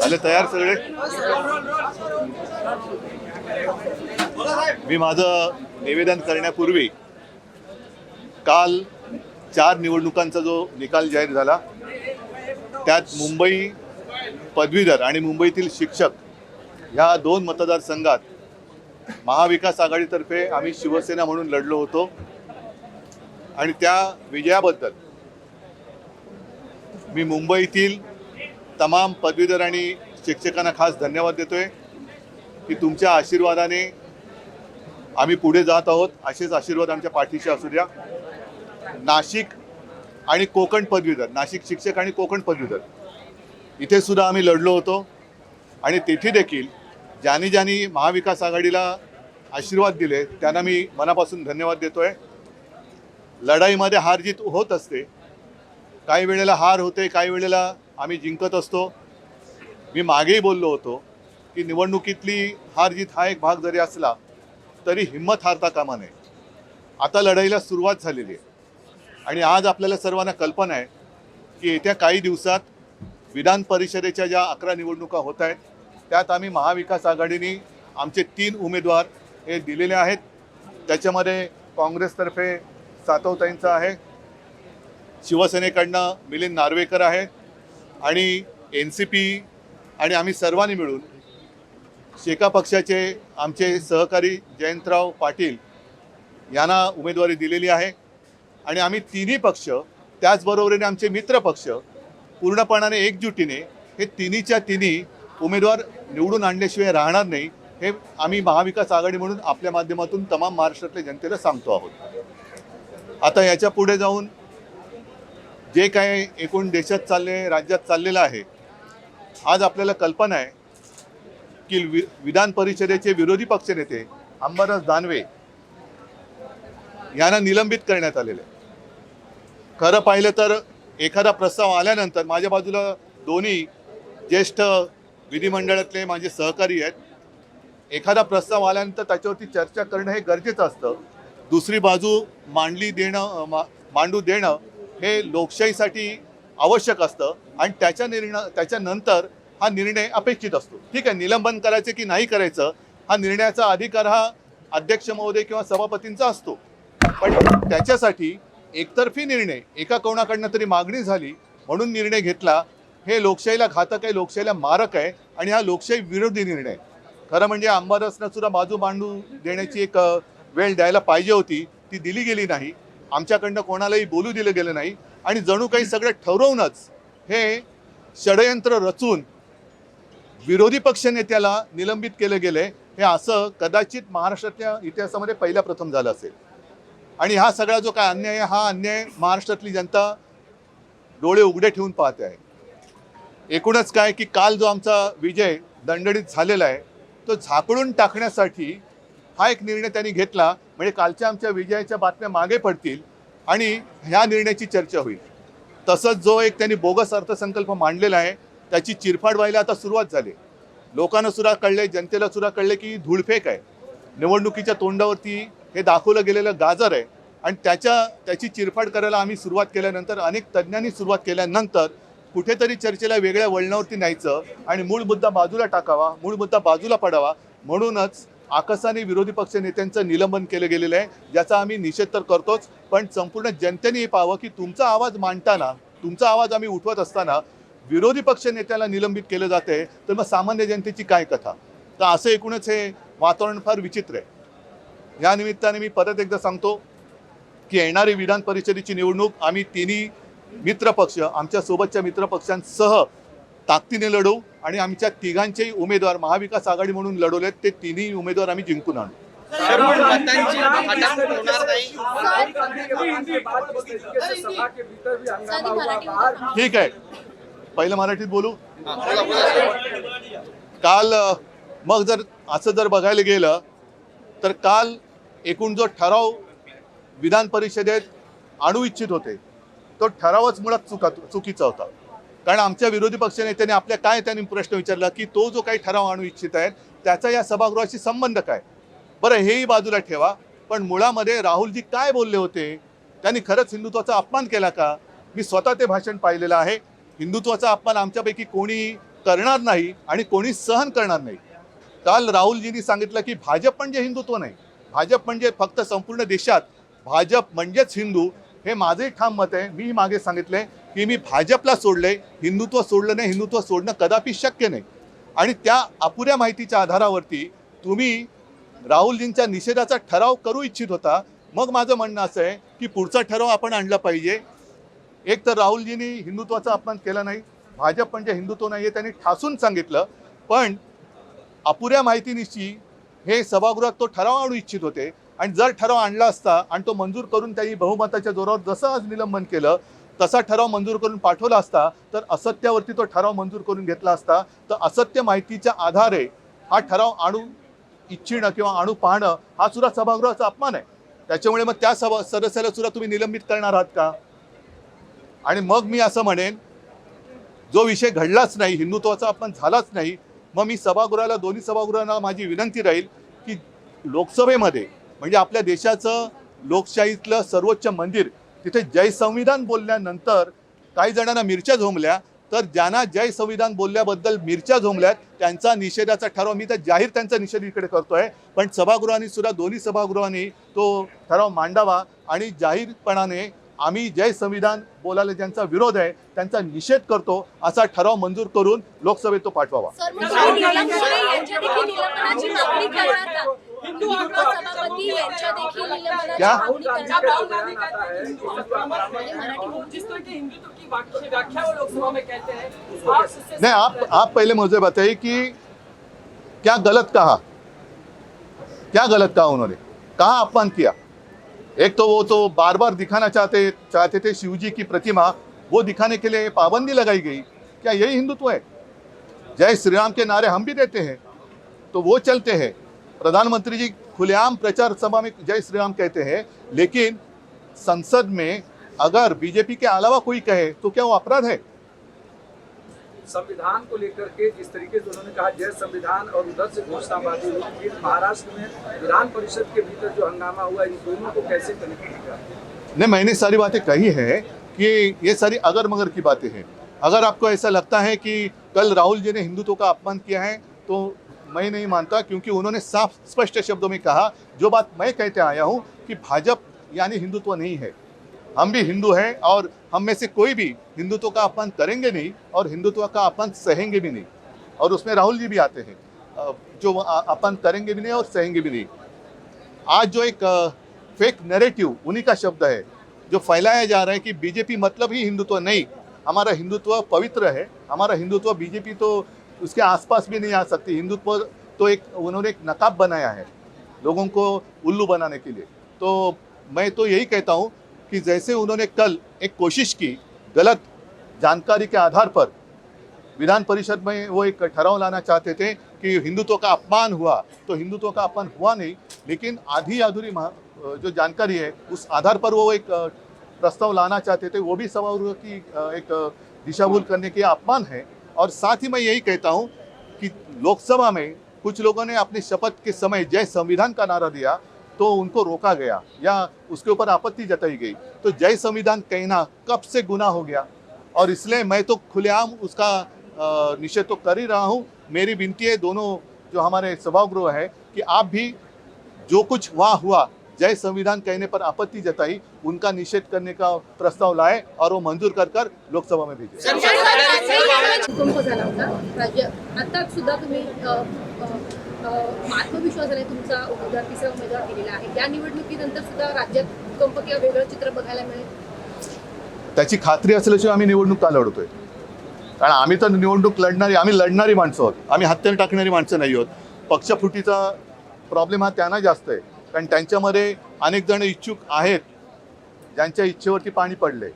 झाले तयार सगळे? मी माझं निवेदन करण्यापूर्वी काल चार निवडणुकांचा जो निकाल जाहीर झाला त्यात मुंबई पदवीधर आणि मुंबईतील शिक्षक ह्या दोन मतदारसंघात महाविकास आघाडीतर्फे आम्ही शिवसेना म्हणून लढलो होतो. आणि त्या विजयाबद्दल मी मुंबईतील तमाम पदवीधर आणि शिक्षकांना खास धन्यवाद देतो आहे की तुमच्या आशीर्वादाने आम्ही पुढे जात आहोत. असेच आशीर्वाद आमच्या पाठीशी असू द्या. नाशिक आणि कोकण पदवीधर नाशिक शिक्षक आणि कोकण पदवीधर. इथे सुद्धा आम्ही लढलो होतो. आणि तेथे देखील ज्यांनी ज्यांनी महाविकास आघाडीला आशीर्वाद दिले त्यांना मी मनापासून धन्यवाद देतो आहे लढाईमध्ये हार जीत होत असते. काही वेळेला हार होते काही वेळेला आम्ही जिंकत असतो. मी मागेही बोललो होतो की निवडणुकीतली हार जीत हा एक भाग जरी असला तरी हिंमत हारता कामा नये. आता लढाईला सुरुवात झालेली आहे. आणि आज आपल्याला सर्वांना कल्पना आहे की येत्या काही दिवसात विधान परिषदेच्या ज्या अकरा निवडणुका होत आहेत त्यात आम्ही महाविकास आघाडीने आमचे तीन उमेदवार हे दिलेले आहेत. त्याच्यामध्ये काँग्रेसतर्फे सातवताईंचा आहे शिवसेनेकडनं मिलिंद नार्वेकर आहे आणि एन सी पी आणि आम्ही सर्वांनी मिळून शेका पक्षाचे आमचे सहकारी जयंतराव पाटील यांना उमेदवारी दिलेली आहे. आणि आम्ही तिन्ही पक्ष त्याचबरोबरीने आमचे मित्र पक्ष पूर्णपणाने एकजुटीने हे तिन्हीच्या तिन्ही उमेदवार निवडून आणल्याशिवाय राहणार नाही हे आम्ही महाविकास आघाडी म्हणून आपल्या माध्यमातून तमाम महाराष्ट्रातल्या जनतेला सांगतो आहोत. आता याच्यापुढे जाऊन जे काय एकूण देशात चालले राज्यात चाललेलं आहे आज आपल्याला कल्पना आहे की वि विधान परिषदेचे विरोधी पक्षनेते अंबादास दानवे यांना निलंबित करण्यात आलेलं आहे. खरं पाहिलं तर एखादा प्रस्ताव आल्यानंतर माझ्या बाजूला दोन्ही ज्येष्ठ विधिमंडळातले माझे सहकारी आहेत एखादा प्रस्ताव आल्यानंतर त्याच्यावरती चर्चा करणं हे गरजेचं असतं दुसरी बाजू मांडली देणं मा- मांडू देणं हे लोकशाहीसाठी आवश्यक असतं आणि त्याच्या निर्णय त्याच्यानंतर हा निर्णय अपेक्षित असतो. ठीक आहे निलंबन करायचं की नाही करायचं हा निर्णयाचा अधिकार हा अध्यक्ष महोदय किंवा सभापतींचा असतो. पण त्याच्यासाठी एकतर्फी निर्णय एका कोणाकडनं तरी मागणी झाली म्हणून निर्णय घेतला हे लोकशाहीला घातक आहे लोकशाहीला मारक आहे आणि हा लोकशाही विरोधी निर्णय. खरं म्हणजे आंबारसनं सुद्धा बाजू मांडू देण्याची एक वेळ द्यायला पाहिजे होती ती दिली गेली नाही. आमच्याकडनं कोणालाही बोलू दिलं गेलं नाही. आणि जणू काही सगळं ठरवूनच हे षडयंत्र रचून विरोधी पक्षनेत्याला निलंबित केलं गेले हे असं कदाचित महाराष्ट्रातल्या इतिहासामध्ये पहिल्या प्रथम झालं असेल. आणि हा सगळा जो काय अन्याय आहे, हा अन्याय महाराष्ट्रातली जनता डोळे उघडे ठेवून पाहते आहे. एकूणच काय की काल जो आमचा विजय दणदणीत झालेला आहे तो झाकळून टाकण्यासाठी हा एक निर्णय त्यांनी घेतला. म्हणजे कालच्या आमच्या विजयाच्या बातम्या मागे पडतील आणि ह्या निर्णयाची चर्चा होईल. तसंच जो एक त्यांनी बोगस अर्थसंकल्प मांडलेला आहे त्याची चिरफाड व्हायला आता सुरुवात झाली. लोकांना सुद्धा कळले जनतेला सुद्धा कळले की धूळफेक आहे. निवडणुकीच्या तोंडावरती हे दाखवलं गेलेलं गाजर आहे आणि त्याच्या त्याची चिरफाड करायला आम्ही सुरुवात केल्यानंतर अनेक तज्ज्ञांनी सुरुवात केल्यानंतर कुठेतरी चर्चेला वेगळ्या वळणावरती न्यायचं आणि मूळ मुद्दा बाजूला टाकावा मूळ मुद्दा बाजूला पडावा म्हणूनच आकसाने विरोधी पक्ष नेत्यांचं निलंबन केलं गेलेलं आहे. ज्याचा आम्ही निषेध तर करतोच पण संपूर्ण जनतेने हे पाहावं की तुमचा आवाज मांडताना तुमचा आवाज आम्ही उठवत असताना विरोधी पक्ष नेत्याला निलंबित केलं जाते तर मग सामान्य जनतेची काय कथा? तर असं एकूणच हे वातावरण फार विचित्र आहे. या निमित्ताने मी परत एकदा सांगतो की येणारी विधान परिषदेची निवडणूक आम्ही तिन्ही मित्रपक्ष आमच्या सोबतच्या मित्रपक्षांसह ताकदीने लढवू आणि आमच्या तिघांचेही उमेदवार महाविकास आघाडी म्हणून लढवलेत ते तिन्ही उमेदवार आम्ही जिंकून आणू. सर पण मतांची हटाक होणार नाही. ठीक आहे. पहिलं मराठीत बोलू? काल मग जर असं जर बघायला गेलं तर काल एकूण जो ठराव विधान परिषदेत आणू इच्छित होते तो ठरावच मुळात चुका चुकीचा होता. कारण आमच्या विरोधी पक्षनेत्याने आपल्या काय त्यांनी प्रश्न विचारला की तो जो काही ठराव आणू इच्छित आहे त्याचा या सभागृहाशी संबंध काय? बरं हेही बाजूला ठेवा. पण मुळामध्ये राहुलजी काय बोलले होते? त्यांनी खरंच हिंदुत्वाचा अपमान केला का? मी स्वतः ते भाषण पाहिलेलं आहे. हिंदुत्वाचा अपमान आमच्यापैकी कोणी करणार नाही आणि कोणी सहन करणार नाही. काल राहुलजींनी सांगितलं की भाजप म्हणजे हिंदुत्व नाही. भाजप म्हणजे फक्त संपूर्ण देशात. भाजप म्हणजेच हिंदू. हे माझंही ठाम मत आहे. मी मागे सांगितले की मी भाजपला सोडले हिंदुत्व सोडलं नाही हिंदुत्व सोडणं कदापि शक्य नाही. आणि त्या अपुऱ्या माहितीच्या आधारावरती तुम्ही राहुलजींच्या निषेधाचा ठराव करू इच्छित होता. मग माझं म्हणणं असं आहे की पुढचा ठराव आपण आणला पाहिजे. एक तर राहुलजींनी हिंदुत्वाचा अपमान केला नाही. भाजप म्हणजे हिंदुत्व नाही आहे त्यांनी ठासून सांगितलं. पण अपुऱ्या माहितीनिशी हे सभागृहात तो ठराव आणू इच्छित होते. आणि जर ठराव आणला असता आणि तो मंजूर करून त्यांनी बहुमताच्या जोरावर जसं आज निलंबन केलं तसा ठराव मंजूर करून पाठवला असता तर असत्यावरती तो ठराव मंजूर करून घेतला असता तर असत्य माहितीच्या आधारे हा ठराव आणू इच्छिणं किंवा आणू पाहणं हा सुद्धा सभागृहाचा अपमान आहे. त्याच्यामुळे मग त्या सभा सदस्याला सुद्धा तुम्ही निलंबित करणार आहात का? आणि मग मी असं म्हणेन जो विषय घडलाच नाही हिंदुत्वाचा अपमान झालाच नाही मग मी सभागृहाला दोन्ही सभागृहांना माझी विनंती राहील की लोकसभेमध्ये म्हणजे आपल्या देशाचं लोकशाहीतलं सर्वोच्च मंदिर तिथे जय संविधान बोलल्यानंतर काही जणांना मिरच्या झोंबल्या तर ज्यांना जय संविधान बोलल्याबद्दल मिरच्या झोंबल्यात त्यांचा निषेधाचा ठराव मी तर जाहीर त्यांचा निषेध इकडे करतोय पण सभागृहांनी सुद्धा दोन्ही सभागृहांनी तो ठराव मांडावा आणि जाहीरपणाने आम्ही जय संविधान बोलायला ज्यांचा विरोध आहे त्यांचा निषेध करतो असा ठराव मंजूर करून लोकसभेत तो पाठवावा. सभापती यांच्या देखील क्या? मागणी करणार राहुल का? गांधी कहते हैं कि मराठी बोल- जिस तरह की हिंदुत्व की व्याख्या व्याख्या वो लोकसभा में कहते हैं। आप उससे नहीं आप आप पहले मुझे बताइए कि क्या गलत कहा? क्या गलत कहा उन्होंने? कहा अपमान किया? एक तो वो तो बार बार दिखाना चाहते चाहते थे शिव जी की प्रतिमा वो दिखाने के लिए पाबंदी लगाई गई। क्या यही हिंदुत्व है? जय श्री राम के नारे हम भी देते हैं तो वो चलते हैं। प्रधानमंत्री जी खुलेआम प्रचार सभा में जय श्री राम कहते हैं लेकिन संसद में अगर बीजेपी के अलावा कोई कहे तो क्या वो अपराध है? संविधान को लेकर के जिस तरीके से उन्होंने कहा जय संविधान और उधर से घोषणाबाजी हुई महाराष्ट्र में विधान परिषद के भीतर जो हंगामा हुआ इन दोनों को कैसे कनेक्ट नहीं मैंने सारी बातें कही है कि ये सारी अगर मगर की बातें हैं। अगर आपको ऐसा लगता है कि कल राहुल जी ने हिंदुत्व का अपमान किया है तो मैं नहीं मानता, क्योंकि उन्होंने साफ़, स्पष्ट शब्दों में कहा, जो बात मैं कहते आया हूँ कि भाजपा यानी हिंदुत्व तो नहीं है। हम भी हिंदू हैं और हम में से कोई भी हिंदुत्व का अपमान करेंगे नहीं और हिंदुत्व का अपमान सहेंगे भी नहीं। और उसमें राहुल जी भी आते हैं। जो अपमान करेंगे भी नहीं और सहेंगे भी नहीं। आज जो एक फेक नैरेटिव उन्हीं का शब्द है, जो फैलाया जा रहा है कि बीजेपी मतलब ही हिंदुत्व नहीं। हमारा हिंदुत्व पवित्र है, हमारा हिंदुत्व बीजेपी तो उसके आसपास भी नहीं आ सकती। हिंदुत्व तो एक, उन्होंने एक नकाब बनाया है लोगों को उल्लू बनाने के लिए। तो मैं तो यही कहता हूँ कि जैसे उन्होंने कल एक कोशिश की गलत जानकारी के आधार पर, विधान परिषद में वो एक ठहराव लाना चाहते थे कि हिंदुत्व का अपमान हुआ तो हिंदुत्व का अपमान हुआ नहीं, लेकिन आधी अधूरी जो जानकारी है, उस आधार पर वो एक, प्रस्ताव लाना चाहते थे, वो भी सभागृह की, एक दिशाभूल करने के अपमान है। और साथ ही मैं यही कहता हूँ कि लोकसभा में कुछ लोगों ने अपनी शपथ के समय जय संविधान का नारा दिया तो उनको रोका गया, या उसके ऊपर आपत्ति जताई गई। तो जय संविधान कहना कब से गुना हो गया? और इसलिए मैं तो खुलेआम उसका निषेध तो कर ही रहा हूँ। मेरी विनती है दोनों जो हमारे सभागृह है कि आप भी जो कुछ वहाँ हुआ जय संविधान कहने पर आपत्ति जताई उनका निषेध करने का प्रस्ताव लाए और वो मंजूर कर कर लोकसभा में भेजे। सर, सर, भूकंप झाला होता. राज्य आता सुद्धा तुम्ही अ, अ, अ, आत्मविश्वास आहे तुमचा उमेदवार तिसरा उमेदवार केलेला आहे. या निवडणुकीनंतर सुद्धा राज्यात भूकंप किंवा वेगळं चित्र बघायला मिळेल? त्याची खात्री असल्याशिवाय आम्ही निवडणूक का लढतोय? कारण आम्ही तर निवडणूक लढणारी आम्ही लढणारी माणसं आहोत. आम्ही हत्यार टाकणारी माणसं नाही आहोत. पक्षफुटीचा प्रॉब्लेम हा त्यांना जास्त आहे. कारण त्यांच्यामध्ये अनेक जण इच्छुक आहेत ज्यांच्या इच्छेवरती पाणी पडले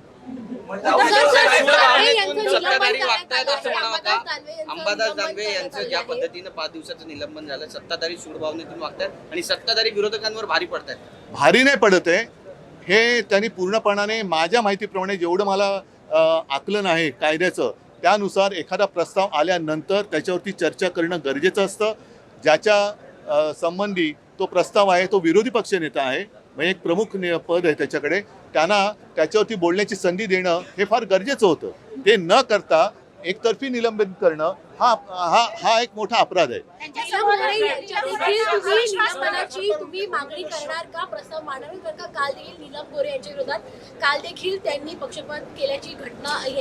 अंबादास निलंबन दानवे यांचं ज्या. पद्धतीनं पाच दिवसाचं निलंबन झालं सत्ताधारी सूडभावनेतून वागतात आणि सत्ताधारी विरोधकांवर भारी पडतात भारी नाही पडत आहे. हे त्यांनी पूर्णपणाने माझ्या माहितीप्रमाणे जेवढं मला आकलन आहे कायद्याचं त्यानुसार एखादा प्रस्ताव आल्यानंतर त्याच्यावरती चर्चा करणं गरजेचं असतं. ज्याच्या संबंधी तो प्रस्ताव आहे तो विरोधी पक्षनेता आहे म्हणजे एक प्रमुख पद आहे त्याच्याकडे. त्यांना त्याच्यावरती बोलण्याची संधी देणं हे फार गरजेचं होतं. ते न करता एकतर्फी निलंबित करणं हा हा हा एक मोठा अपराध आहे.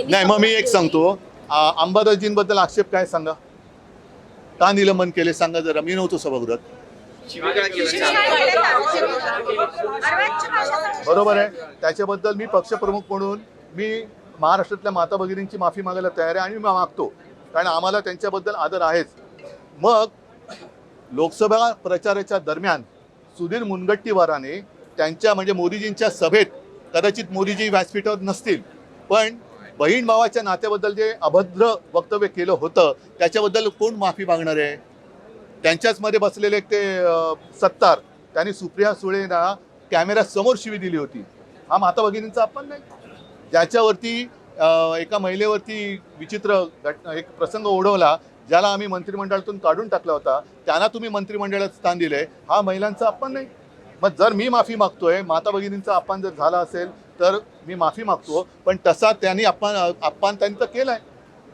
नाही मग मी एक सांगतो. अंबादासजींबद्दल आक्षेप काय सांगा? का निलंबन केले? सांगा जरा. मी नव्हतो सभागृहात. बरोबर आहे. त्याच्याबद्दल मी पक्षप्रमुख म्हणून मी महाराष्ट्रातल्या माता भगिनींची माफी मागायला तयार आहे आणि मी मागतो. कारण आम्हाला त्यांच्याबद्दल आदर आहेच. मग लोकसभा प्रचाराच्या दरम्यान सुधीर मुनगट्टीवाराने त्यांच्या म्हणजे मोदीजींच्या सभेत कदाचित मोदीजी व्यासपीठावर नसतील पण बहीण भावाच्या नात्याबद्दल जे अभद्र वक्तव्य केलं होतं त्याच्याबद्दल कोण माफी मागणार आहे? त्यांच्याच मध्ये बसलेले ते सत्तार. त्यांनी सुप्रिया सुळेंना कॅमेरा समोर शिवी दिली होती. हा माता भगिनींचा आपण नाही. ज्याच्यावरती एका महिलेवरती विचित्र घटना एक प्रसंग ओढवला ज्याला आम्ही मंत्रिमंडळातून काढून टाकला होता त्यांना तुम्ही मंत्रिमंडळात स्थान दिले हा महिलांचा अपमान नाही. मग जर मी माफी मागतोय माता भगिनींचा अपमान जर झाला असेल तर मी माफी मागतो पण तसा त्यांनी अपमान अपमान त्यांनी तर आहे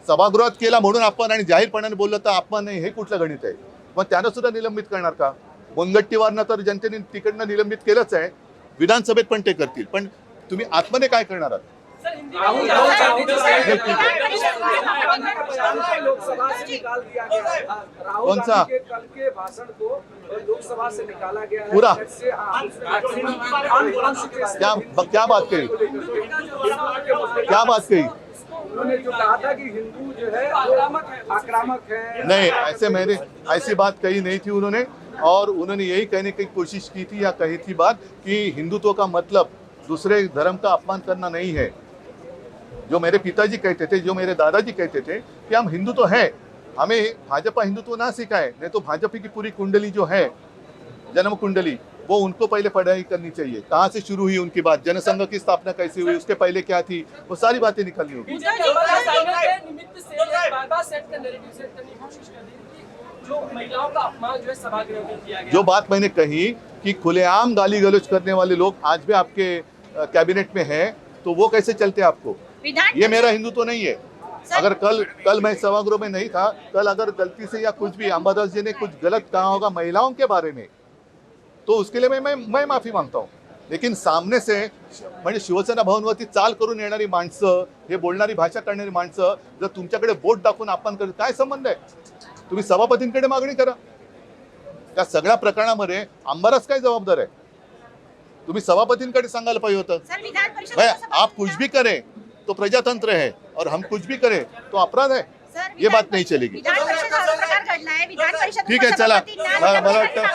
सभागृहात केला म्हणून आपण आणि जाहीरपणाने बोललं तर अपमान नाही हे कुठलं गणित आहे? मग त्यांना सुद्धा निलंबित करणार का मुनगट्टीवारनं तर जनतेने तिकडनं निलंबित केलंच आहे विधानसभेत पण ते करतील पण तुम्ही आतमध्ये काय करणार आहात है। है कौन सा? गांधी के कल के भाषण को लोकसभा से निकाला गया है पूरा? हाँ, क्या क्या बात कही क्या बात कही उन्होंने जो कहा था कि हिंदू जो है आक्रामक है। नहीं ऐसे मैंने ऐसी बात कही नहीं थी उन्होंने और उन्होंने यही कहने की कोशिश की थी या कही थी बात कि हिंदुत्व का मतलब दूसरे धर्म का अपमान करना नहीं है। जो मेरे पिताजी कहते थे जो मेरे दादाजी कहते थे कि हम हिंदू तो हैं हमें भाजपा हिंदुत्व ना सिखाए नहीं तो भाजपा की पूरी कुंडली जो है जन्म कुंडली वो उनको पहले पढ़ाई करनी चाहिए। कहाँ से शुरू हुई उनकी बात? जनसंघ की स्थापना कैसे हुई? उसके पहले क्या थी? वो सारी बातें निकलनी होगी। जो महिलाओं का अपमान जो है सभागृह में किया गया। जो बात मैंने कही कि खुलेआम गाली गलोच करने वाले लोग आज भी आपके कैबिनेट में हैं तो वो कैसे चलते आपको? ये मेरा हिंदुत्व नहीं है। अगर कल कल मैं सभागृह में नहीं था कल अगर गलती से या कुछ भी अंबादास जी ने कुछ गलत कहा होगा महिलाओं के बारे में तो उसके लिए मैं मैं, मैं माफी मागता हूँ। लेकिन सामने से म्हणजे शिवसेना भवनवरती चाल करून येणारी माणसं हे बोलणारी भाषा करणारी माणसं जर तुमच्याकडे बोट दाखवून अपमान करत काय संबंध आहे? तुम्ही सभापतींकडे मागणी करा. त्या सगळ्या प्रकरणामध्ये आंबारच काय जबाबदार आहे? तुम्ही सभापतींकडे सांगायला पाहिजे होतं. भाई आप कुछ भी करें तो प्रजातंत्र है और हम कुछ भी करें तो अपराध है. ये बात नहीं चलेगी. ठीक आहे, चला. मला- वाटतं-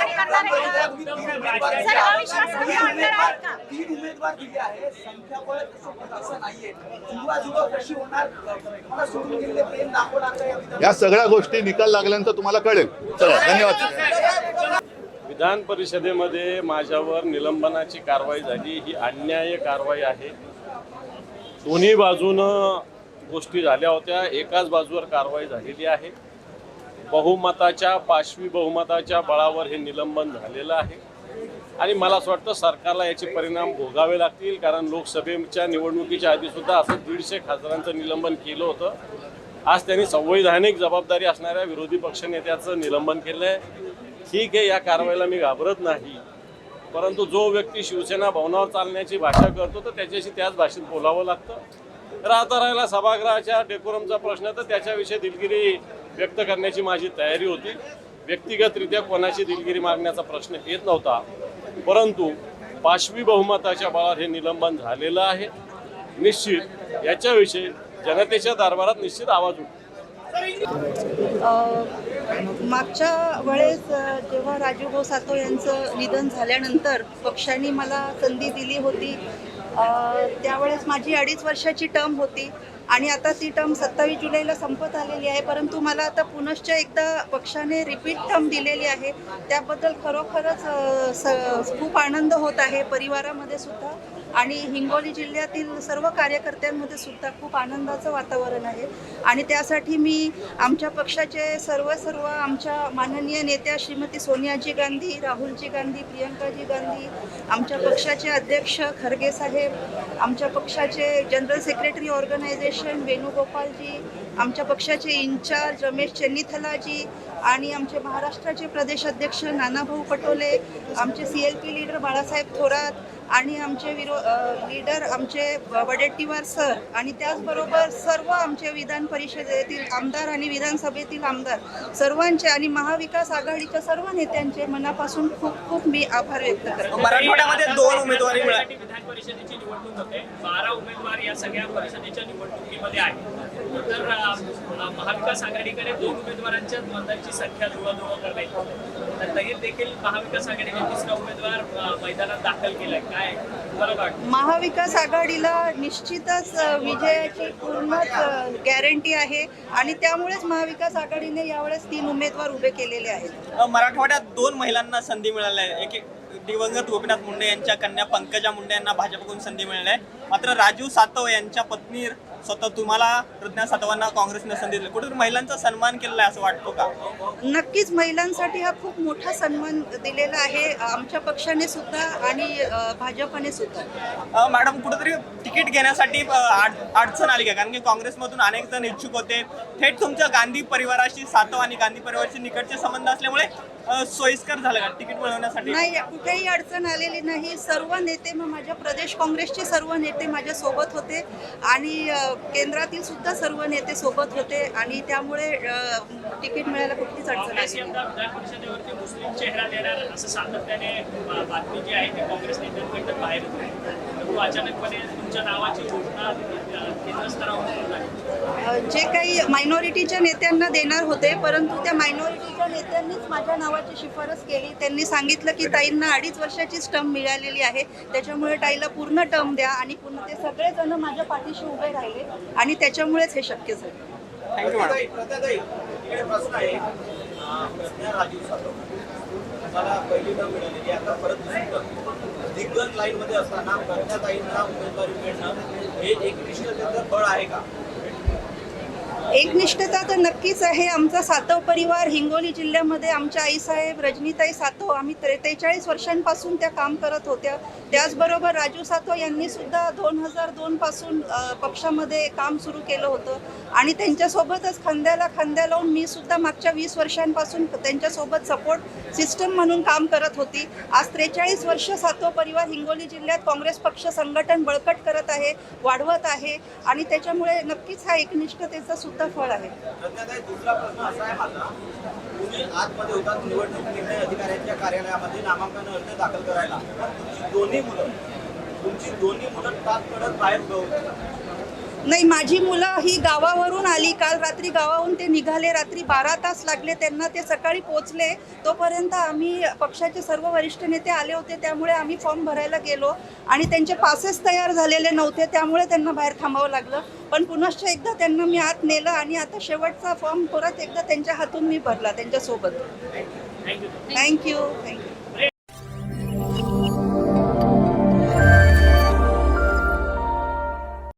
या सगळ्या गोष्टी निकाल लागल्यानंतर तुम्हाला कळेल. चला धन्यवाद. विधान परिषदेमध्ये माझ्यावर निलंबनाची कारवाई झाली. ही अन्याय कारवाई आहे. दोन्ही बाजूनं गोष्टी झाल्या होत्या. एकाच बाजूवर कारवाई झालेली आहे. बहुमताच्या पाशवी बहुमताच्या बळावर हे निलंबन झालेलं आहे. आणि मला असं वाटतं सरकारला याचे परिणाम भोगावे लागतील कारण लोकसभेच्या निवडणुकीच्या आधीसुद्धा असं दीडशे खासदारांचं निलंबन केलं होतं. आज त्यांनी संवैधानिक जबाबदारी असणाऱ्या विरोधी पक्षनेत्याचं निलंबन केलं आहे ठीक आहे या कारवाईला मी घाबरत नाही. परंतु जो व्यक्ती शिवसेना भवनावर चालण्याची भाषा करतो तर त्याच्याशी त्याच भाषेत बोलावं लागतं. राहता राहिला सभागृहाच्या डेकोरमचा प्रश्न तर त्याच्याविषयी दिलगिरी व्यक्त करण्याची माझी तयारी होती. व्यक्तिगतरित्या कोणाची दिलगिरी मागण्याचा प्रश्न येत नव्हता. परंतु पाशवी बहुमताच्या बळावर हे निलंबन झालेलं आहे. निश्चित याच्याविषयी जनतेच्या दरबारात निश्चित आवाज उठतो. मागच्या वेळेस जेव्हा राजू भाऊ सातो यांचं निधन झाल्यानंतर पक्षाने मला संधी दिली होती. त्यावेळेस माझी अडीच वर्षाची टर्म होती आणि आता ती टर्म सत्तावीस जुलैला संपत आलेली आहे परंतु मला आता पुनश्च एकदा पक्षाने रिपीट टर्म दिलेली आहे. त्याबद्दल खरोखरच स खूप आनंद होत आहे परिवारामध्ये सुद्धा. आणि हिंगोली जिल्ह्यातील सर्व कार्यकर्त्यांमध्ये सुद्धा खूप आनंदाचं वातावरण आहे. आणि त्यासाठी मी आमच्या पक्षाचे सर्व सर्व आमच्या माननीय नेत्या श्रीमती सोनियाजी गांधी राहुलजी गांधी प्रियंकाजी गांधी आमच्या पक्षाचे अध्यक्ष खरगे साहेब आमच्या पक्षाचे जनरल सेक्रेटरी ऑर्गनायझेशन वेणुगोपालजी आमच्या पक्षाचे इन्चार्ज रमेश चेन्नीथलाजी आणि आमचे महाराष्ट्राचे प्रदेश अध्यक्ष नानाभाऊ पटोले आमचे C L P leader Balasaheb Thorat आणि आमचे विरो लीडर आमचे वडेट्टीवार सर आणि त्याचबरोबर सर्व आमचे विधान परिषदेतील आमदार आणि विधानसभेतील आमदार सर्वांचे आणि महाविकास आघाडीच्या सर्व नेत्यांचे मनापासून खूप खूप मी आभार व्यक्त करते. मराठवाड्यामध्ये दोन उमेदवारी मिळाली विधान परिषदेची निवडणूक होते. बारा उमेदवार या सगळ्या परिषदेच्या निवडणुकीमध्ये आहेत. तर महाविकास आघाडीकडे दोन उमेदवारांच्या मतांची संख्या जुळवाजुळव करता येते तर देखील महाविकास आघाडीने तिसरा उमेदवार मैदानात दाखल केलाय. काय तुम्हाला काय वाटतं? महाविकास आघाडीला निश्चितच विजयाची पूर्णच गॅरंटी आहे आणि त्यामुळेच महाविकास आघाडीने यावेळेस तीन उमेदवार उभे केलेले आहेत. मराठवाड्यात दोन महिलांना संधी मिळाली आहे. एक एक दिवंगत गोपीनाथ मुंडे यांच्या कन्या पंकजा मुंडे यांना भाजपकडून संधी मिळाली आहे. मात्र राजू सातव यांच्या पत्नी स्वतः तुम्हाला प्रज्ञा सातवांना काँग्रेसने संधी दिली. कुठेतरी महिलांचा सन्मान केलेला आहे असं वाटतो का? नक्कीच महिलांसाठी हा खूप मोठा सन्मान दिलेला आहे. आमच्या पक्षाने सुद्धा आणि भाजपने सुद्धा. मॅडम कुठेतरी तिकीट घेण्यासाठी अडचण आली का? कारण की काँग्रेसमधून अनेक जण इच्छुक होते. थेट तुमच्या गांधी परिवाराशी सातव आणि गांधी परिवाराशी निकटचे संबंध असल्यामुळे सोयीस्कर झालं का तिकीट मिळवण्यासाठी? नाही कुठेही अडचण आलेली नाही. सर्व नेते मग माझ्या प्रदेश काँग्रेसचे सर्व नेते माझ्या सोबत होते. आणि केंद्रातील सुद्धा सर्व नेते सोबत होते आणि त्यामुळे तिकीट मिळायला कुठलीच अडचण काँग्रेस जे काही मायनॉरिटीच्या नेत्यांना देणार होते परंतु त्या मायनॉरिटीच्या नेत्यांनीच माझ्या नावाची शिफारस केली. त्यांनी सांगितलं की ताईंना अडीच वर्षाचीच टर्म मिळालेली आहे. त्याच्यामुळे ताईला पूर्ण टर्म द्या आणि पुन्हा ते सगळेजण माझ्या पाठीशी उभे राहिले आणि त्याच्यामुळेच हे शक्य झालं. थँक्यू मॅडम इकडे प्रश्न आहे. अं, प्रज्ञा राजीव सातव तुम्हाला पहिली टर्म मिळालेली आता परत दुसरी टर्म दिग्गज लाईन मध्ये असताना प्रज्ञाताईंना उमेदवारी मिळणं हे एक निष्ठतेचं बळ आहे का? एकनिष्ठता तर नक्कीच आहे. आमचा सातव परिवार हिंगोली जिल्ह्यामध्ये आमच्या आईसाहेब रजनीताई सातव आम्ही त्रेचाळीस वर्षांपासून त्या काम करत होत्या. त्याचबरोबर राजू सातव यांनी सुद्धा दोन हजार दोनपासून पक्षामध्ये काम सुरू केलं होतं. आणि त्यांच्यासोबतच खांद्याला खांद्या लावून मी सुद्धा मागच्या वीस वर्षांपासून त्यांच्यासोबत सपोर्ट सिस्टम म्हणून काम करत होती. आज त्रेचाळीस वर्ष सातव परिवार हिंगोली जिल्ह्यात काँग्रेस पक्ष संघटन बळकट करत आहे वाढवत आहे. आणि त्याच्यामुळे नक्कीच हा एकनिष्ठतेचा सुद्धा फळ आहे. दुसरा प्रश्न असा आहे माझा तुम्ही आतमध्ये होतात निवडणूक निर्णय अधिकाऱ्यांच्या कार्यालयामध्ये नामांकन अर्ज दाखल करायला. पण तुमची दोन्ही मुलं तुमची दोन्ही मुलं तात्कडत बाहेर होती. नाही माझी मुलं ही गावावरून आली. काल रात्री गावाहून ते निघाले. रात्री बारा तास लागले त्यांना. ते सकाळी पोचले तोपर्यंत आम्ही पक्षाचे सर्व वरिष्ठ नेते आले होते. त्यामुळे आम्ही फॉर्म भरायला गेलो आणि त्यांचे पासेस तयार झालेले नव्हते. त्यामुळे त्यांना बाहेर थांबावं लागलं. पण पुनश्च एकदा त्यांना मी आत नेलं आणि आता शेवटचा फॉर्म परत एकदा त्यांच्या हातून मी भरला त्यांच्यासोबत. Thank you thank you thank you